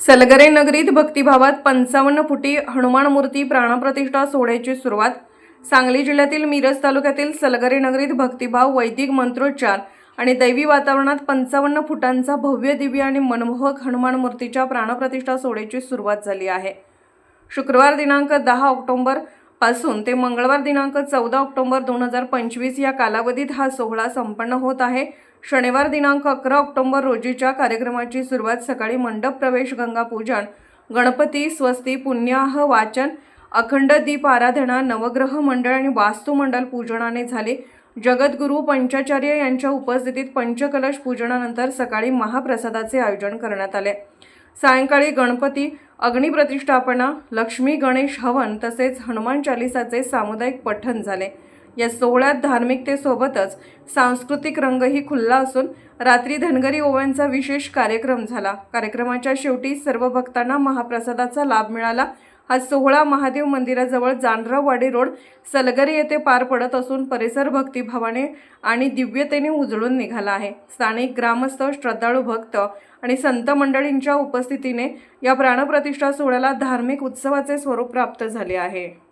सलगरे नगरीत भक्तिभावात पंचावन्न फुटी हनुमान मूर्ती प्राणप्रतिष्ठा सोहळ्याची सुरुवात. सांगली जिल्ह्यातील मिरज तालुक्यातील सलगरे नगरीत भक्तिभाव वैदिक मंत्रोच्चार आणि दैवी वातावरणात पंचावन्न फुटांचा भव्य दिव्य आणि मनमोहक हनुमान मूर्तीच्या प्राणप्रतिष्ठा सोहळ्याची सुरुवात झाली आहे. शुक्रवार दिनांक दहा ऑक्टोंबर पासून ते मंगळवार दिनांक चौदा ऑक्टोबर दोन हजार पंचवीस या कालावधीत हा सोहळा संपन्न होत आहे. शनिवार दिनांक अकरा ऑक्टोबर रोजीच्या कार्यक्रमाची सुरुवात सकाळी मंडप प्रवेश गंगा पूजन गणपती स्वस्ती पुण्याह वाचन अखंड दीप आराधना नवग्रह मंडळ आणि वास्तुमंडल पूजनाने झाले. जगद्गुरू पंचाचार्य यांच्या उपस्थितीत पंचकलश पूजनानंतर सकाळी महाप्रसादाचे आयोजन करण्यात आले. सायंकाळी गणपती अग्निप्रतिष्ठापना लक्ष्मी गणेश हवन तसेच हनुमान चालिसाचे सामुदायिक पठण झाले. या सोहळ्यात धार्मिकतेसोबतच सांस्कृतिक रंगही खुल्ला असून रात्री धनगरी ओव्यांचा विशेष कार्यक्रम झाला. कार्यक्रमाच्या शेवटी सर्व भक्तांना महाप्रसादाचा लाभ मिळाला. हा सोहळा महादेव मंदिराजवळ जानराववाडी रोड सलगरी येथे पार पडत असून परिसर भक्तिभावाने आणि दिव्यतेने उजळून निघाला आहे. स्थानिक ग्रामस्थ श्रद्धाळू भक्त आणि संत मंडळींच्या उपस्थितीने या प्राणप्रतिष्ठा सोहळ्याला धार्मिक उत्सवाचे स्वरूप प्राप्त झाले आहे.